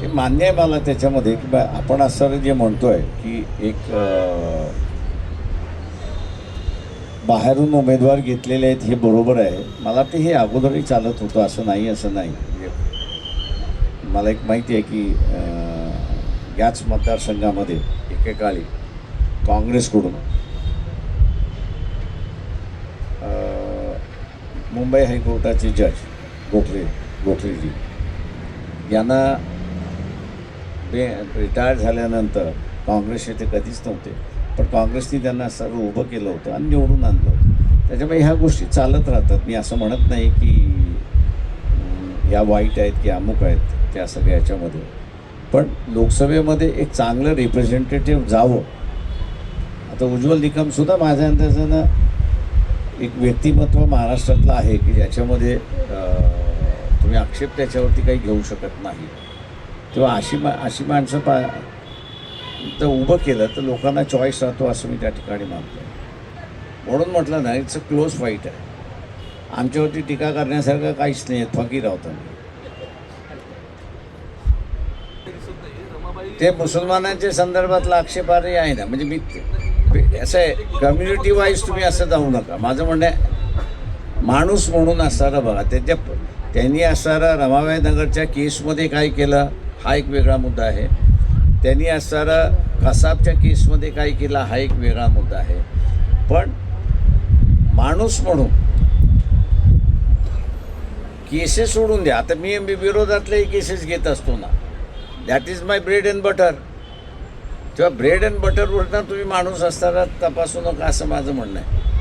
हे मान्य आहे मला त्याच्यामध्ये की बा आपण असं जे म्हणतो आहे की एक बाहेरून उमेदवार घेतलेले आहेत हे बरोबर आहे. मला ते हे अगोदरही चालत होतं असं नाही असं नाही. म्हणजे मला एक माहिती आहे की याच मतदारसंघामध्ये एकेकाळी काँग्रेसकडून मुंबई हायकोर्टाचे जज गोखले गोखलेजी यांना बे रिटायर झाल्यानंतर काँग्रेसचे ते कधीच नव्हते. पण काँग्रेसने त्यांना सर्व उभं केलं होतं आणि निवडून आणलं होतं. त्याच्यामुळे ह्या गोष्टी चालत राहतात. मी असं म्हणत नाही की या वाईट आहेत की अमुक आहेत त्या सगळ्या याच्यामध्ये. पण लोकसभेमध्ये एक चांगलं रिप्रेझेंटेटिव्ह जावं. आता उज्ज्वल निकमसुद्धा माझ्या अंदाजानं एक व्यक्तिमत्व महाराष्ट्रातलं आहे की ज्याच्यामध्ये तुम्ही आक्षेप त्याच्यावरती काही घेऊ शकत नाही. तेव्हा अशी मा अशी माणसं पा जर उभं केलं तर लोकांना चॉईस राहतो असं मी त्या ठिकाणी मानतो म्हणून म्हटलं ना इट्स अ क्लोज फाईट आहे. आमच्यावरती टीका करण्यासारखं काहीच नाही आहे फकीर आहोत आम्ही. ते मुसलमानांच्या संदर्भातला आक्षेपार्ह आहे ना म्हणजे मी असं आहे कम्युनिटी वाईज तुम्ही असं जाऊ नका. माझं म्हणणं आहे माणूस म्हणून असणारा बघा त्याच्या त्यांनी असणारा रमाबाई नगरच्या केसमध्ये काय केलं? हा एक वेगळा मुद्दा आहे. त्यांनी असणारा कसाबच्या केसमध्ये काय केला हा एक वेगळा मुद्दा आहे. पण माणूस म्हणून केसेस सोडून द्या. आता मी मी विरोधातलेही केसेस घेत असतो ना. That is my bread and butter तेव्हा ब्रेड अँड बटरवरनं तुम्ही माणूस असताना तपासू नका असं माझं म्हणणं आहे.